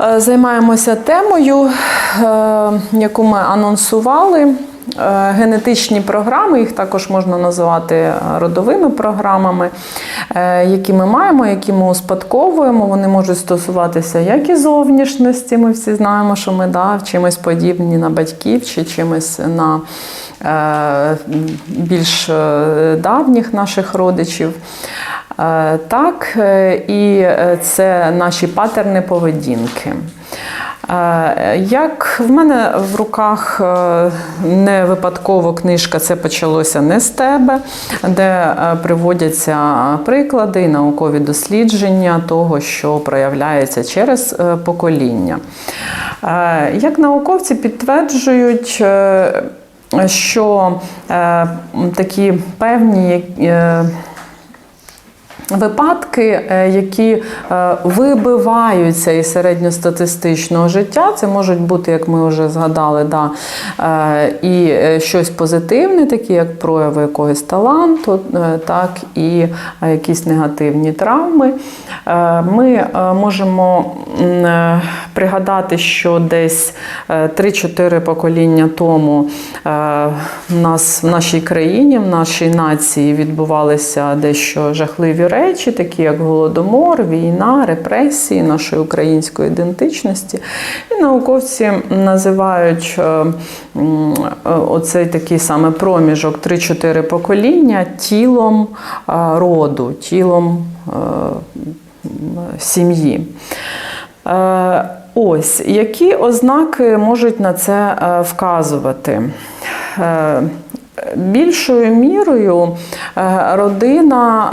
Е, Займаємося темою, е, яку ми анонсували. Е, Генетичні програми, їх також можна називати родовими програмами, які ми маємо, які ми успадковуємо. Вони можуть стосуватися як і зовнішності. Ми всі знаємо, що ми да, чимось подібні на батьків чи чимось на більш давніх наших родичів. Е, Так, е, і е, це наші патерни поведінки. Як в мене в руках не випадково книжка Це почалося не з тебе, де приводяться приклади і наукові дослідження того, що проявляється через покоління. Як науковці підтверджують, що такі певні Випадки, е, які е, вибиваються із середньостатистичного життя, це можуть бути, як ми вже згадали, да, е, і щось позитивне, такі як прояви якогось таланту, так і якісь негативні травми. Ми можемо пригадати, що десь е, 3-4 покоління тому в нас в нашій країні, в нашій нації відбувалися дещо жахливі речі, такі як голодомор, війна, репресії нашої української ідентичності. І науковці називають е, е, оцей такий саме проміжок 3-4 покоління тілом е, роду, тілом сім'ї. Ось які ознаки можуть на це вказувати? Більшою мірою е, родина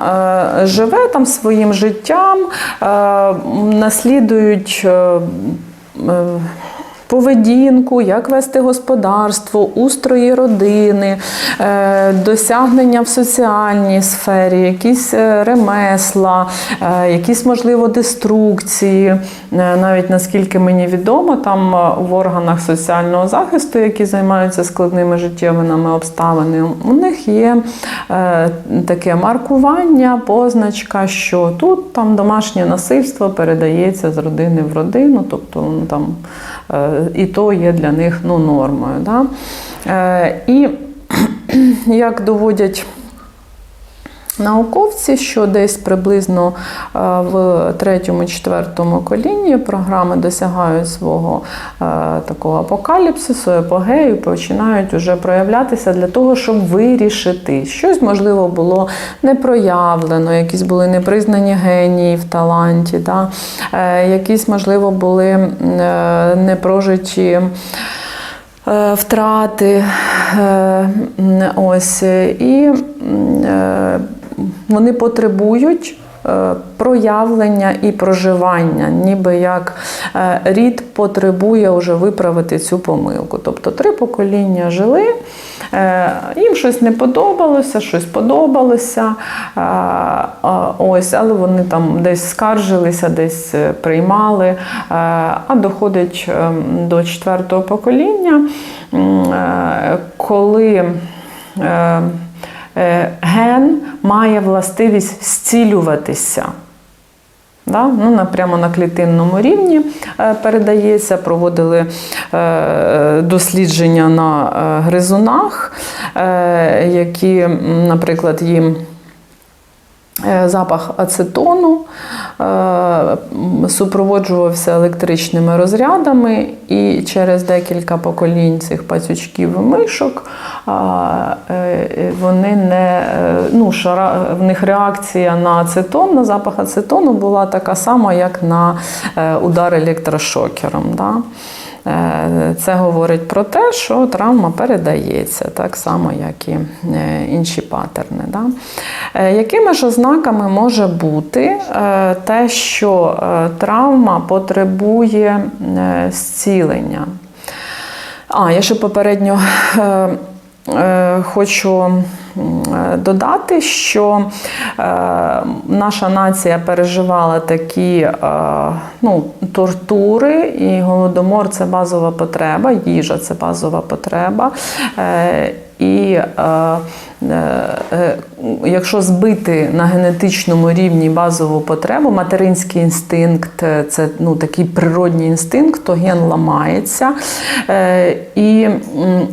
е, живе там своїм життям, е, наслідують поведінку, як вести господарство, устрої родини, е, досягнення в соціальній сфері, якісь е, ремесла, е, якісь, можливо, деструкції. Навіть наскільки мені відомо, там в органах соціального захисту, які займаються складними життєвими обставинами, у них є таке маркування, позначка, що тут там домашнє насильство передається з родини в родину, тобто ну, там і то є для них ну, нормою. Да? Е, І як доводять Науковці, що десь приблизно е, в третьому-четвертому колінні програми досягають свого е, такого апокаліпсису, епогею, починають вже проявлятися для того, щоб вирішити. Щось, можливо, було не проявлено, якісь були непризнані генії в таланті, да? е, якісь, можливо, були непрожиті. Втрати, ось і вони потребують е, проявлення і проживання, ніби як е, рід потребує вже виправити цю помилку. Тобто три покоління жили, е, їм щось не подобалося, щось подобалося. Ось, але вони там десь скаржилися, десь приймали. А доходить до четвертого покоління, коли ген має властивість зцілюватися. Да? Ну, прямо на клітинному рівні е, передається, проводили е, дослідження на е, гризунах, е, які, наприклад, їм е, запах ацетону е, супроводжувався електричними розрядами, і через декілька поколінь цих пацючків і мишок е, вони не е, ну, шара, в них реакція на ацетон, на запах ацетону була така сама, як на е, удар електрошокером. Да? Е, Це говорить про те, що травма передається так само, як і е, інші патерни. Да? Е, Якими ж ознаками може бути те, що травма потребує зцілення? А, я ще попередньо хочу е, додати, що е, наша нація переживала такі е, ну, тортури, і голодомор це базова потреба, їжа це базова потреба. І е, е, якщо збити на генетичному рівні базову потребу, материнський інстинкт е, це ну, такий природній інстинкт, то ген ламається. Е, І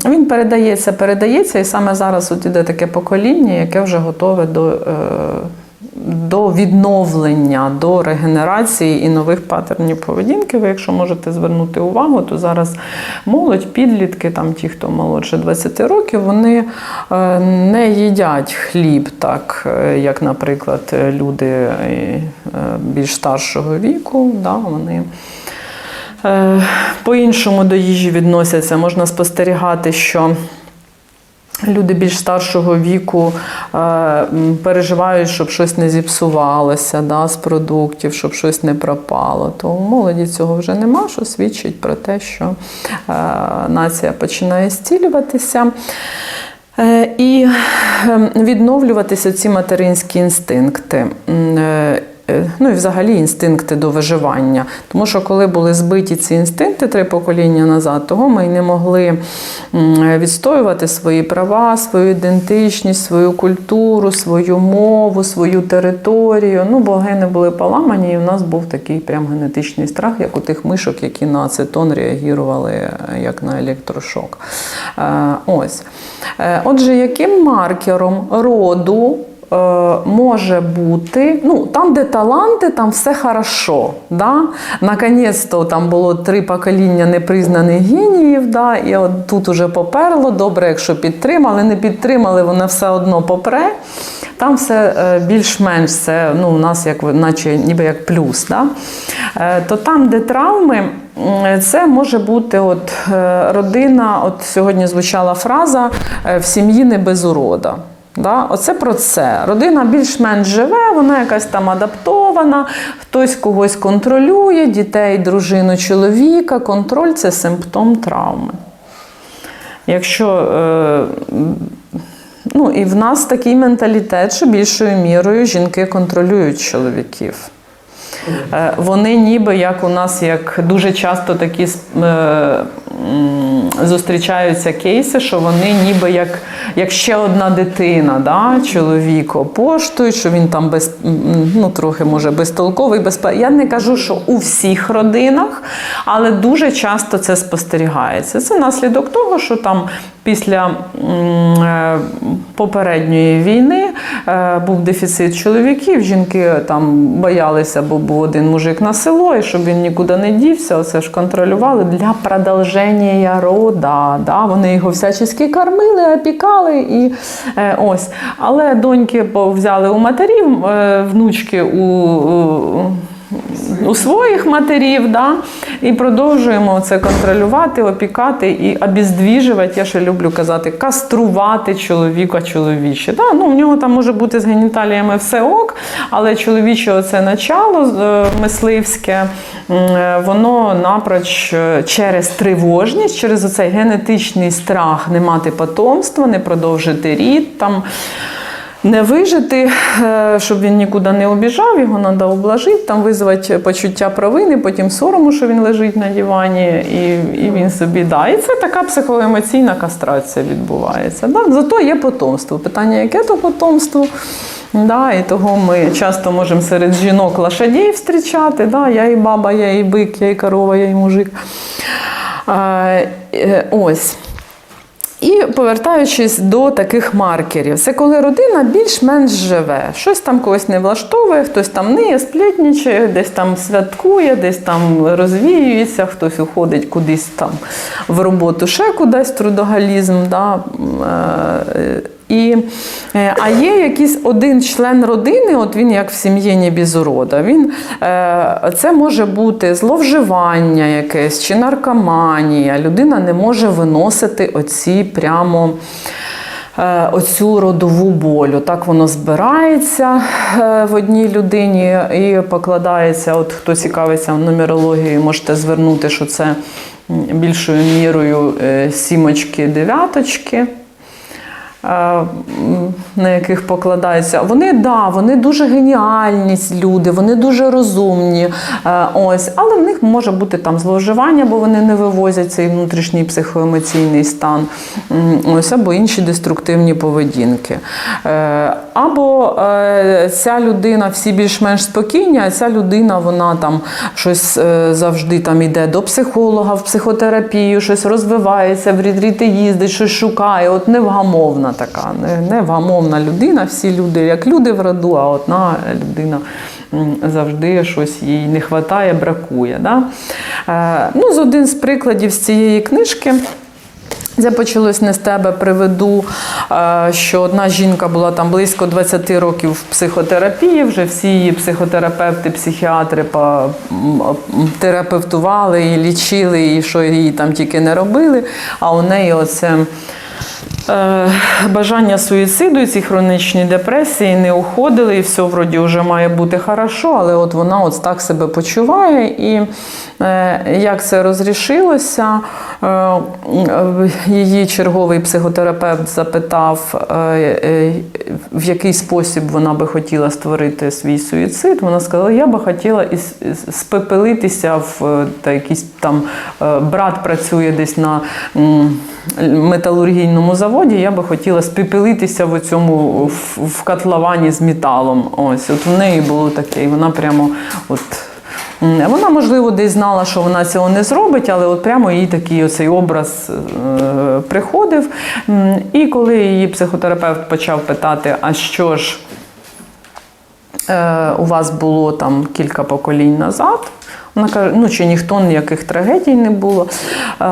він передається, передається, і саме зараз от іде таке покоління, яке вже готове до. е, до відновлення, до регенерації і нових паттернів поведінки. Ви, якщо можете звернути увагу, то зараз молодь, підлітки, там ті, хто молодше 20 років, вони е, не їдять хліб, так е, як, наприклад, люди е, більш старшого віку. Да, вони по-іншому до їжі відносяться. Можна спостерігати, що Люди більш старшого віку е, переживають, щоб щось не зіпсувалося да, з продуктів, щоб щось не пропало. То у молоді цього вже нема, що свідчить про те, що е, нація починає зцілюватися. Е, І е, відновлюватися ці материнські інстинкти. Е, Ну і взагалі інстинкти до виживання. Тому що коли були збиті ці інстинкти три покоління назад, того ми й не могли відстоювати свої права, свою ідентичність, свою культуру, свою мову, свою територію. Ну, бо гени були поламані, і в нас був такий прям генетичний страх, як у тих мишок, які на ацетон реагували е, як на електрошок. Е, Ось. Отже, яким маркером роду може бути, ну, там, де таланти, там все хорошо. Да? Наконець-то там було три покоління непризнаних геніїв, да? і от тут уже поперло. Добре, якщо підтримали, не підтримали, воно все одно попре. Там все е, більш-менш це ну, у нас як, наче, ніби як плюс. Да? Е, То там, де травми, це може бути от, е, родина, от сьогодні звучала фраза е, в сім'ї не без урода. Да? Оце про це. Родина більш-менш живе, вона якась там адаптована, хтось когось контролює, дітей, дружину, чоловіка. Контроль це симптом травми. Якщо е, ну, і в нас такий менталітет, що більшою мірою жінки контролюють чоловіків. Е, Вони ніби як у нас, як дуже часто такі е, зустрічаються кейси, що вони ніби як, як ще одна дитина, да? чоловік опоштують, що він там без, ну, трохи може безтолковий, безпе... Я не кажу, що у всіх родинах, але дуже часто це спостерігається. Це наслідок того, що там після е, попередньої війни е, був дефіцит чоловіків, жінки там боялися, бо був один мужик на село, і щоб він нікуди не дівся, оце ж контролювали для продовження рода. Да? Вони його всячески кормили, опікали і е, ось. Але доньки взяли у матерів, е, внучки у. У своїх матерів, да? і продовжуємо це контролювати, опікати і обіздвіжувати, я ще люблю казати, каструвати чоловіка чоловіче. Да? Ну, в нього там може бути з геніталіями все ок, але чоловіче оце начало е, мисливське, е, воно напроч е, через тривожність, через оцей генетичний страх не мати потомства, не продовжити рід. там. Не вижити, е, щоб він нікуди не обіжав, його треба облажити, там визвати почуття провини, потім сорому, що він лежить на дивані, і, і він собі да. І це така психоемоційна кастрація відбувається. Да? Зато є потомство. Питання, яке то потомство? Да, і того ми часто можемо серед жінок лошадей зустрічати. Да? Я і баба, я і бик, я і корова, я і мужик. Е, е, ось. І повертаючись до таких маркерів, це коли родина більш-менш живе. Щось там когось не влаштовує, хтось там ниє, сплітнічає, десь там святкує, десь там розвіюється, хтось уходить кудись там в роботу, ще кудись трудогалізм. Да? І, е, а є якийсь один член родини, от він як в сім'ї не без урода. Він, е, це може бути зловживання якесь чи наркоманія. Людина не може виносити оці прямо. е, Оцю родову болю. Так воно збирається в одній людині і покладається. От хто цікавиться нумерологією, можете звернути, що це більшою мірою е, сімочки, дев'яточки. е, м, на яких покладаються. Вони да, вони дуже геніальні люди, вони дуже розумні. Е, Ось, але в них може бути там зловживання, бо вони не вивозять цей внутрішній психоемоційний стан, ось, або інші деструктивні поведінки. Е, Або е, ця людина всі більш-менш спокійні, а ця людина вона там щось е, завжди там іде до психолога, в психотерапію, щось розвивається, в ретріти їздить, щось шукає. От невгамовна така, не- невгамовна людина. Всі люди як люди в роду, а одна людина завжди щось їй не вистачає, бракує. Да? Е, ну, з один з прикладів з цієї книжки. Це почалось не з тебе. Приведу, е, що одна жінка була там близько 20 років в психотерапії. Вже всі її психотерапевти, психіатри терапевтували і лічили, і що їй там тільки не робили. А у неї оце. Е, Бажання суїциду ці хронічні депресії не уходили, і все вроді вже має бути хорошо, але от вона от так себе почуває. І як це розрішилося, е, е, її черговий психотерапевт запитав, е, е, в який спосіб вона би хотіла створити свій суїцид. Вона сказала, я би хотіла спепелитися в е, та якийсь там е, брат працює десь на металургійному заводі. Я би хотіла спепелитися в цьому в котловані з металом. Ось от в неї було таке, і вона прямо от. Вона, можливо, десь знала, що вона цього не зробить, але от прямо їй такий оцей образ е, приходив. І коли її психотерапевт почав питати, а що ж е, у вас було там кілька поколінь назад. Вона каже, ну чи ніхто ніяких трагедій не було. Е,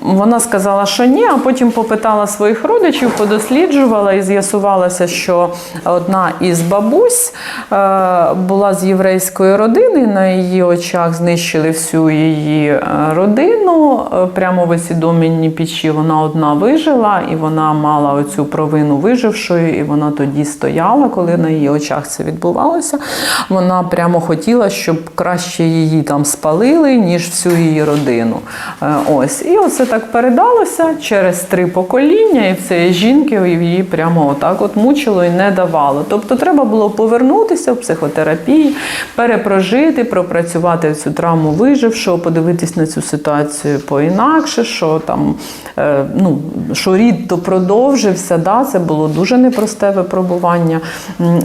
вона сказала, що ні, а потім попитала своїх родичів, подосліджувала і з'ясувалося, що одна із бабусь е, була з єврейської родини. На її очах знищили всю її е, родину. Прямо в освідомленні печі вона одна вижила, і вона мала оцю провину вижившої, і вона тоді стояла, коли на її очах це відбувалося. Вона прямо хотіла, щоб краще її там спалили, ніж всю її родину. Е, Ось. І оце так передалося через три покоління, і цієї жінки її прямо отак от мучило і не давало. Тобто треба було повернутися в психотерапії, перепрожити, пропрацювати цю травму вижившого, подивитись на цю ситуацію по-інакше, що там е, ну, що рід то продовжився. Да? Це було дуже непросте випробування.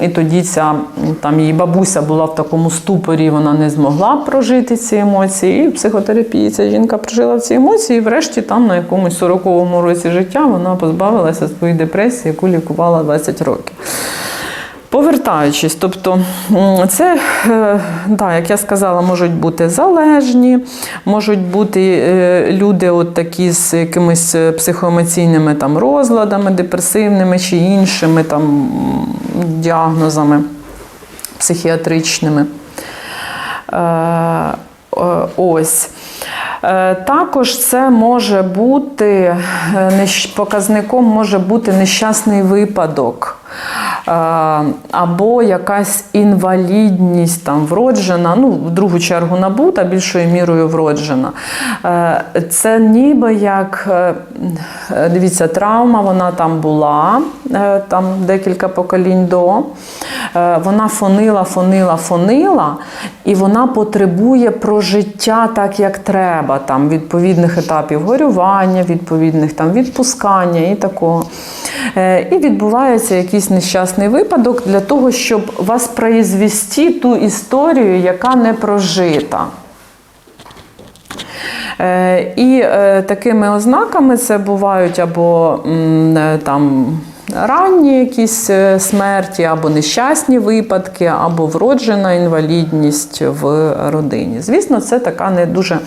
І тоді ця там її бабуся була в такому ступорі, вона не змогла прожити ці емоції. І в психотерапії ця жінка прожила ці емоції, і врешті там на якомусь 40-му році життя вона позбавилася своєї депресії, яку лікувала 20 років. Повертаючись, тобто це, е, да, як я сказала, можуть бути залежні, можуть бути е, люди от такі з якимись е, психоемоційними там, розладами, депресивними чи іншими там, діагнозами психіатричними. Е, е, Ось. Е, Також це може бути показником може бути нещасний випадок. Або якась інвалідність там вроджена, ну, в другу чергу набута, більшою мірою вроджена. Е, Це ніби як, е, дивіться, травма, вона там була, е, там декілька поколінь до. Вона фонила, фонила, фонила, і вона потребує прожиття так, як треба, там, відповідних етапів горювання, відповідних там, відпускання і такого. І відбувається якийсь нещасний випадок для того, щоб воспроизвести ту історію, яка не прожита. Е, І е, такими ознаками це бувають або е, там. Ранні якісь смерті, або нещасні випадки, або вроджена інвалідність в родині. Звісно, це така не дуже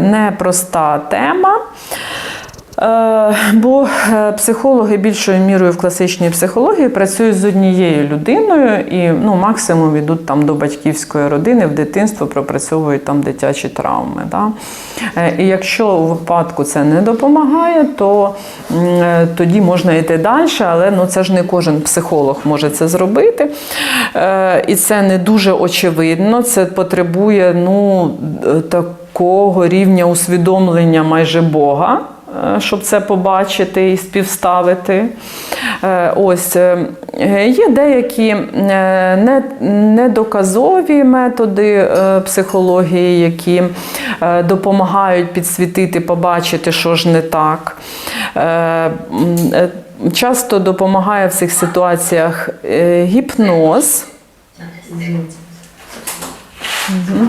непроста тема. Е, Бо е, психологи більшою мірою в класичній психології працюють з однією людиною і ну, максимум йдуть там до батьківської родини в дитинство, пропрацьовують там дитячі травми. Да? Е, І якщо у випадку це не допомагає, то тоді можна йти далі, але ну, це ж не кожен психолог може це зробити. І це не дуже очевидно. Це потребує ну, такого рівня усвідомлення майже Бога. Е, щоб це побачити і співставити. Е, Ось е, є деякі недоказові методи психології, які допомагають підсвітити, побачити, що ж не так. Часто допомагає в цих ситуаціях гіпноз. Е,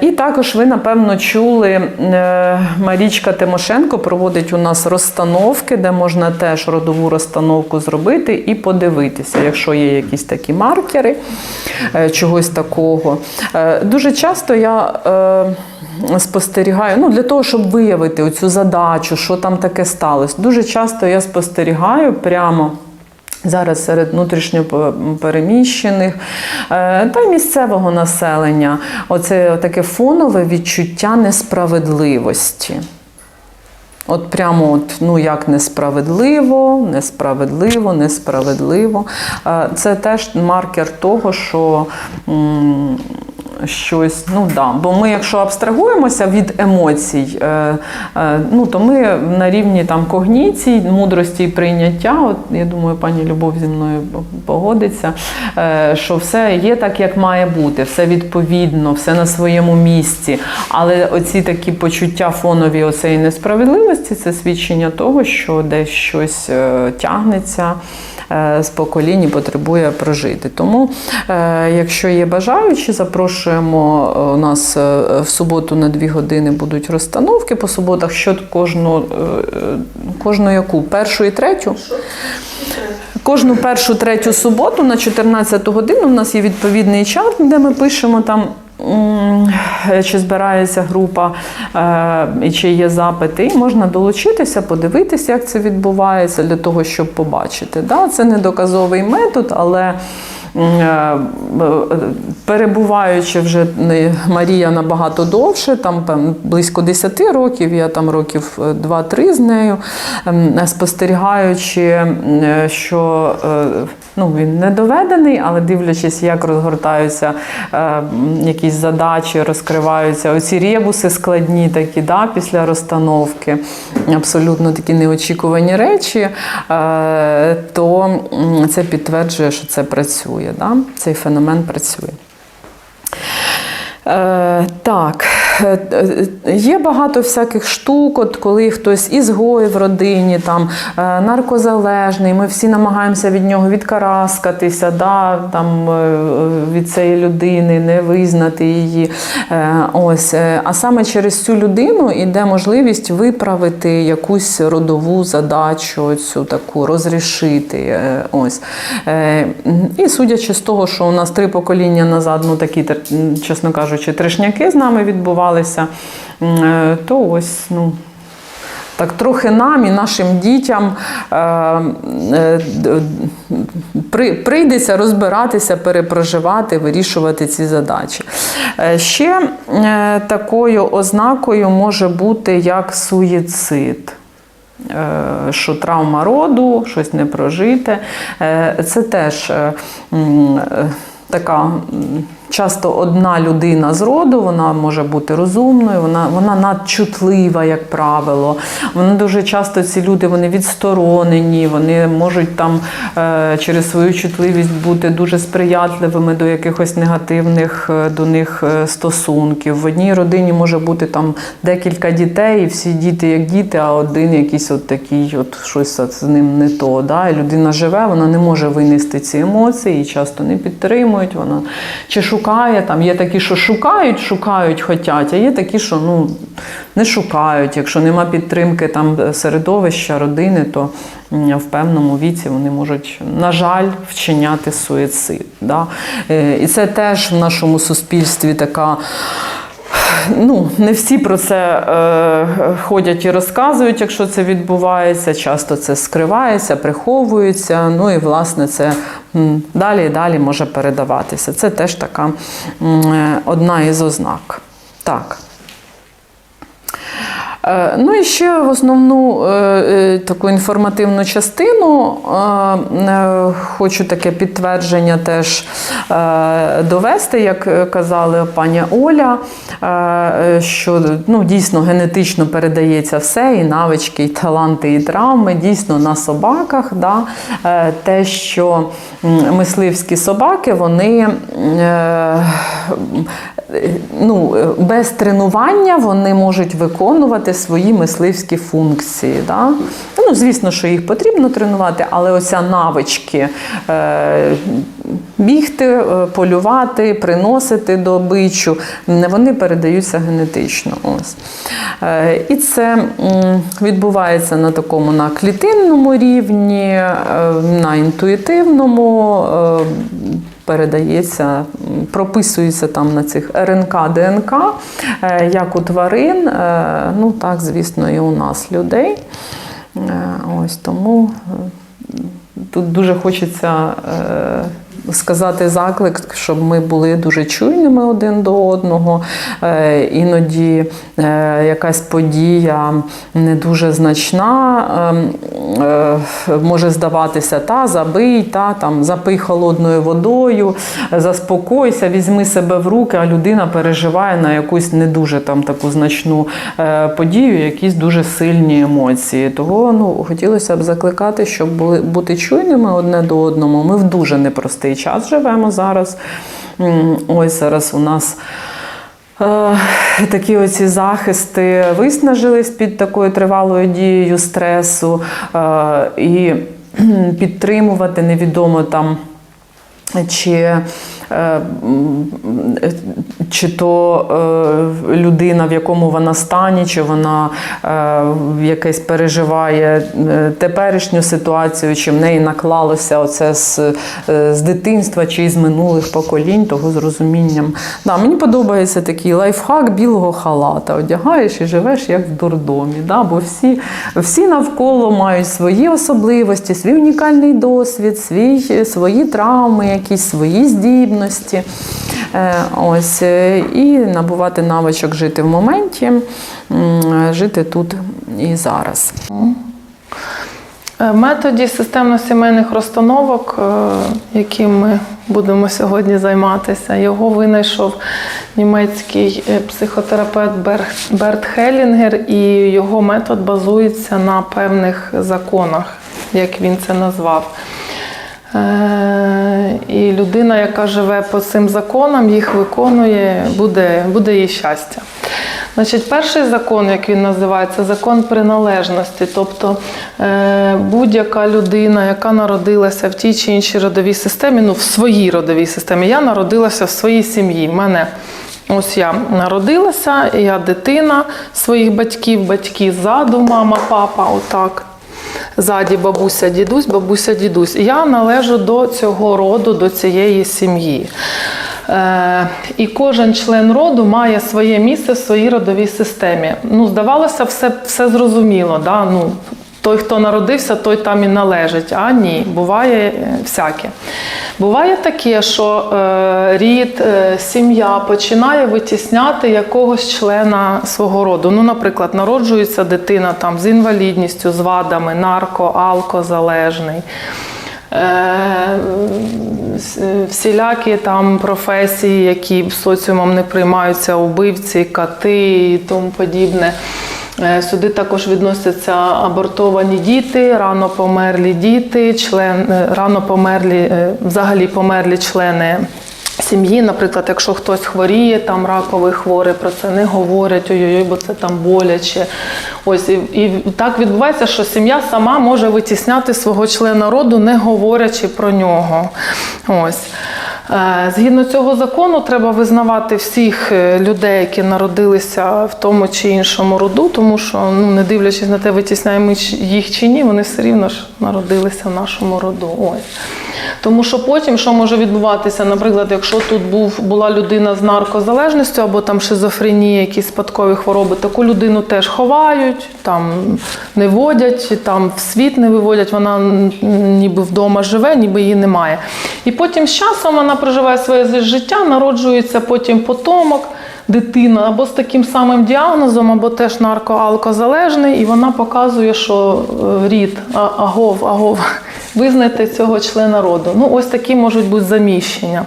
І також ви, напевно, чули, е, Марічка Тимошенко проводить у нас розстановки, де можна теж родову розстановку зробити і подивитися, якщо є якісь такі маркери е, чогось такого. Е, Дуже часто я е, спостерігаю, ну, для того, щоб виявити оцю задачу, що там таке сталося. Дуже часто я спостерігаю прямо. Зараз серед внутрішньо переміщених е, та й місцевого населення оце таке фонове відчуття несправедливості. От прямо от, ну як несправедливо, несправедливо, несправедливо. Е, Це теж маркер того, що м, щось, ну да. Бо ми, якщо абстрагуємося від емоцій, е, е, ну то ми на рівні там когніцій, мудрості і прийняття. От я думаю, пані Любов зі мною погодиться, е, що все є так, як має бути, все відповідно, все на своєму місці. Але оці такі почуття фонові оцеї несправедливості це свідчення того, що десь щось тягнеться з поколінь потребує прожити. Тому, е, якщо є бажаючі, запрошуємо е, у нас е, в суботу на дві години будуть розстановки по суботах. Що кожну, е, е, кожну яку? Першу і третю? Кожну першу третю суботу на 14 годину у нас є відповідний чат, де ми пишемо там. Чи збирається група, е, і чи є запити, і можна долучитися, подивитися, як це відбувається, для того, щоб побачити. Це не доказовий метод, але е, е, перебуваючи вже Марія набагато довше, там близько 10 років, я там років е, 2-3 з нею, спостерігаючи, що ну, він не доведений, але дивлячись, як розгортаються е, якісь задачі, розкриваються оці ребуси складні такі, да, після розстановки, абсолютно такі неочікувані речі, е, то це підтверджує, що це працює. Да? Цей феномен працює. Е, так, е, е, є багато всяких штук, от коли хтось ізгой в родині, там, е, наркозалежний, ми всі намагаємося від нього відкараскатися, да, там, від цієї людини, не визнати її. Е, Ось. А саме через цю людину йде можливість виправити якусь родову задачу, цю таку розрішити. е, Ось. Е, І судячи з того, що у нас три покоління назад, ну такі, чесно кажучи, трешняки з нами відбувалися, е, то ось, ну. Так, трохи нам і нашим дітям е, е, при, прийдеться розбиратися, перепроживати, вирішувати ці задачі. Е, ще е, такою ознакою може бути як суїцид. Е, Що травма роду, щось не прожите. Е, Це теж е, е, така часто одна людина з роду, вона може бути розумною, вона, вона надчутлива, як правило. Вони дуже часто ці люди вони відсторонені, вони можуть там е, через свою чутливість бути дуже сприятливими до якихось негативних е, до них е, стосунків. В одній родині може бути там декілька дітей, і всі діти як діти, а один якийсь от такий, от щось з ним не то. Да? І людина живе, вона не може винести ці емоції, її часто не підтримують. Вона чи шукає там. Є такі, що шукають, шукають, хотять, а є такі, що ну не шукають. Якщо нема підтримки там середовища, родини, то в певному віці вони можуть, на жаль, вчиняти суїцид. Да? Е, І це теж в нашому суспільстві така. Ну, не всі про це е, ходять і розказують, якщо це відбувається. Часто це скривається, приховується. Ну і власне це далі і далі може передаватися. Це теж така е, одна із ознак. Так. Е, Ну і ще в основну е, е, таку інформативну частину хочу таке підтвердження теж довести, як казали пані Оля, що ну, дійсно генетично передається все, і навички, і таланти, і травми, дійсно на собаках. Да? Те, що мисливські собаки, вони ну, без тренування вони можуть виконувати свої мисливські функції. Да? Ну, звісно, що їх потрібно тренувати, але оця навички е, бігти, е, полювати, приносити добичу, вони передаються генетично. Ось. Е, і це відбувається на такому на клітинному рівні, е, на інтуїтивному. Передається, прописується там на цих РНК, ДНК, е, як у тварин, е, ну так, звісно, і у нас людей. Е, Ось тому тут дуже хочеться сказати заклик, щоб ми були дуже чуйними один до одного. Е, Іноді е, якась подія не дуже значна, ем, е, може здаватися, та забий, та там запий холодною водою, заспокойся, візьми себе в руки, а людина переживає на якусь не дуже там таку значну подію, якісь дуже сильні емоції. Того ну, хотілося б закликати, щоб були, бути чуйними одне до одного. Ми в дуже непростий час живемо зараз. Ось зараз у нас. Е, Такі оці захисти виснажились під такою тривалою дією стресу е, і підтримувати невідомо там. Чи, чи то е, людина, в якому вона стані, чи вона е, якесь переживає е, теперішню ситуацію, чи в неї наклалося оце з, е, з дитинства чи з минулих поколінь, того з розумінням. Да, мені подобається такий лайфхак білого халата. Одягаєш і живеш як в дурдомі. Да? Бо всі, всі навколо мають свої особливості, свій унікальний досвід, свій, свої травми, якісь свої здібності. Е, Ось, е, і набувати навичок жити в моменті, жити тут і зараз. Е, методі системно-сімейних розстановок, яким ми будемо сьогодні займатися, його винайшов німецький психотерапевт Берт Хелінгер, і його метод базується на певних законах, як він це назвав. Е, І людина, яка живе по цим законам, їх виконує, буде, буде їй щастя. Значить, перший закон, як він називається, закон приналежності. Тобто е, будь-яка людина, яка народилася в тій чи іншій родовій системі, ну в своїй родовій системі, я народилася в своїй сім'ї. В мене ось я народилася, я дитина своїх батьків, батьки ззаду, мама, папа, отак. Ззаді бабуся, дідусь, бабуся, дідусь. Я належу до цього роду, до цієї сім'ї. Е, і кожен член роду має своє місце в своїй родовій системі. Ну, здавалося, все, все зрозуміло. Да? Ну, той, хто народився, той там і належить. А ні, буває е, всяке. Буває таке, що е, рід, е, сім'я починає витісняти якогось члена свого роду. Ну, наприклад, народжується дитина там з інвалідністю, з вадами, нарко, алкозалежний. Всілякі там професії, які соціумом не приймаються, убивці, кати і тому подібне. Е, Сюди також відносяться абортовані діти, рано померлі діти, член, е, рано померлі, е, взагалі померлі члени сім'ї. Наприклад, якщо хтось хворіє, там раковий хворий, про це не говорять, ой-ой, бо це там боляче. Ось і, і так відбувається, що сім'я сама може витісняти свого члена роду, не говорячи про нього. Ось. Е, Згідно цього закону, треба визнавати всіх е, людей, які народилися в тому чи іншому роду, тому що, ну, не дивлячись на те, витісняємо їх чи ні, вони все рівно ж народилися в нашому роду. Ось. Тому що потім, що може відбуватися, наприклад, якщо тут був, була людина з наркозалежністю або там шизофренія, якісь спадкові хвороби, таку людину теж ховають, там не водять, там в світ не виводять, вона ніби вдома живе, ніби її немає. І потім з часом вона проживає своє життя, народжується потім потомок. Дитина або з таким самим діагнозом, або теж наркоалкозалежний, і вона показує, що е, рід агов, агов. Визнайте цього члена роду. Ну, ось такі можуть бути заміщення.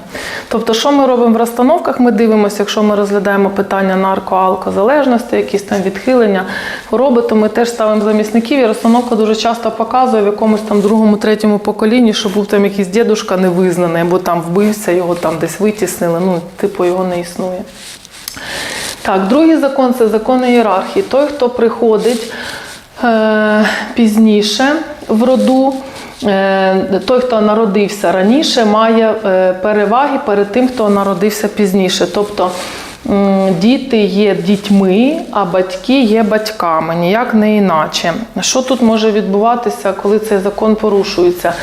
Тобто, що ми робимо в розстановках? Ми дивимося, якщо ми розглядаємо питання наркоалкозалежності, якісь там відхилення, хвороби, то ми теж ставимо замісників. І розстановка дуже часто показує в якомусь там другому, третьому поколінні, що був там якийсь дідушка невизнаний, або там вбився, його там десь витіснили. Ну, типу, його не існує. Так, другий закон це закон ієрархії. Той, хто приходить е, пізніше в роду, е, той, хто народився раніше, має е, переваги перед тим, хто народився пізніше. Тобто діти є дітьми, а батьки є батьками, ніяк не іначе. Що тут може відбуватися, коли цей закон порушується?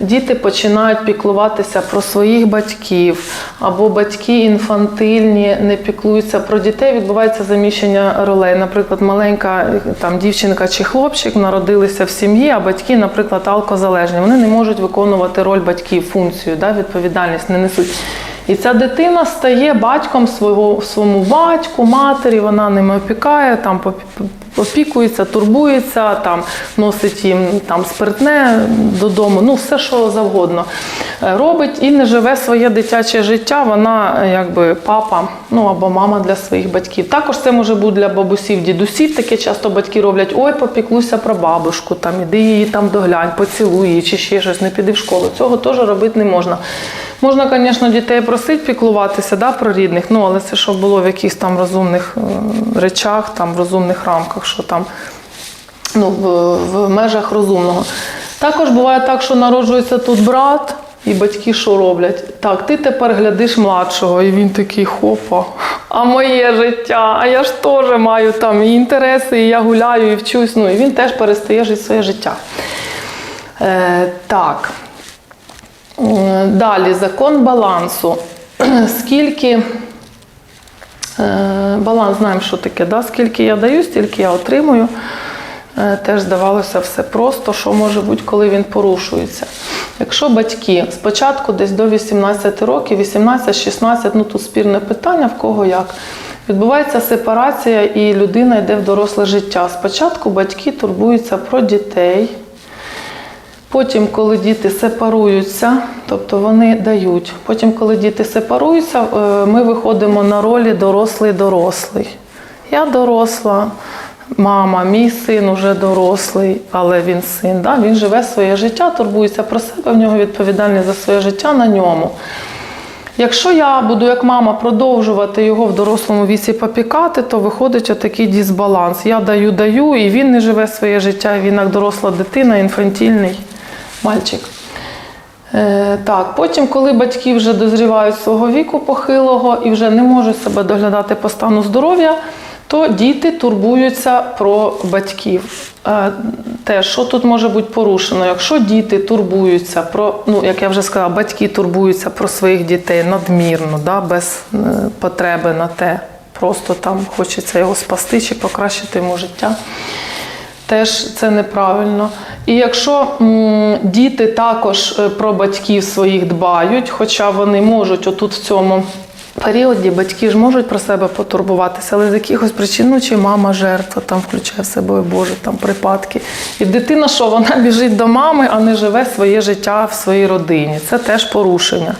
Діти починають піклуватися про своїх батьків, або батьки інфантильні не піклуються про дітей. Відбувається заміщення ролей. Наприклад, маленька там дівчинка чи хлопчик народилися в сім'ї, а батьки, наприклад, алкозалежні. Вони не можуть виконувати роль батьків, функцію, да, відповідальність не несуть. І ця дитина стає батьком свого своєму батьку, матері, вона ними опікає, там опікується, турбується, там носить їм там спиртне додому, ну все що завгодно Е, робить і не живе своє дитяче життя. Вона е, якби папа, ну або мама для своїх батьків. Також це може бути для бабусів, дідусів. Таке часто батьки роблять: ой, попіклуйся про бабушку, там іди її там доглянь, поцілуй її чи ще щось, не піди в школу. Цього теж робити не можна. Можна, звісно, дітей просити піклуватися да, про рідних, ну але це щоб було в якихось там розумних е, речах, там в розумних рамках, що там ну, в, в межах розумного. Також буває так, що народжується тут брат, і батьки що роблять? Так, ти тепер глядиш младшого, і він такий хопа. А моє життя, а я ж теж маю там і інтереси, і я гуляю, і вчусь. Ну і він теж перестає жити своє життя. Е, так. М, Далі закон балансу. Скільки е, баланс, знаємо, що таке, да? скільки я даю, стільки я отримую. Е, Теж здавалося все просто, що може бути, коли він порушується. Якщо батьки спочатку десь до 18 років, 18-16, ну тут спірне питання, в кого як. Відбувається сепарація і людина йде в доросле життя. Спочатку батьки турбуються про дітей, Потім, коли діти сепаруються, тобто вони дають. Потім, коли діти сепаруються, е, ми виходимо на ролі дорослий-дорослий. Я доросла, мама, мій син уже дорослий, але він син. Да? Він живе своє життя, турбується про себе, в нього відповідальність за своє життя на ньому. Якщо я буду як мама продовжувати його в дорослому віці попікати, то виходить отакий дисбаланс. Я даю, даю, і він не живе своє життя, він як доросла дитина, інфантільний мальчик. Е, так, потім, коли батьки вже дозрівають свого віку похилого і вже не можуть себе доглядати по стану здоров'я, то діти турбуються про батьків. Е, Те, що тут може бути порушено? Якщо діти турбуються про, ну як я вже сказала, батьки турбуються про своїх дітей надмірно, да, без е, потреби на те, просто там хочеться його спасти чи покращити йому життя. Теж це неправильно. І якщо м, діти також е, про батьків своїх дбають, хоча вони можуть отут в цьому періоді батьки ж можуть про себе потурбуватися, але з якихось причин, ну чи мама жертва, там включає в себе, «Ой, Боже, там припадки. І дитина, що вона біжить до мами, а не живе своє життя в своїй родині. Це теж порушення.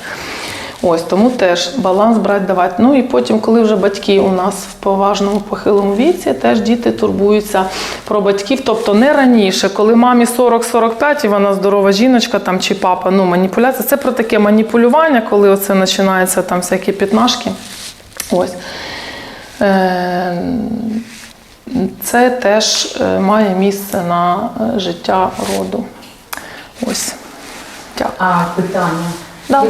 Ось тому теж баланс брати давати. Ну і потім, коли вже батьки у нас в поважному похилому віці, теж діти турбуються про батьків. Тобто не раніше, коли мамі 40-45 і вона здорова жіночка там чи папа, ну маніпуляція. Це про таке маніпулювання, коли оце починаються там всякі п'ятнашки. Ось. Е, Це теж е, має місце на е, життя роду. Ось. Дякую. А питання. Да.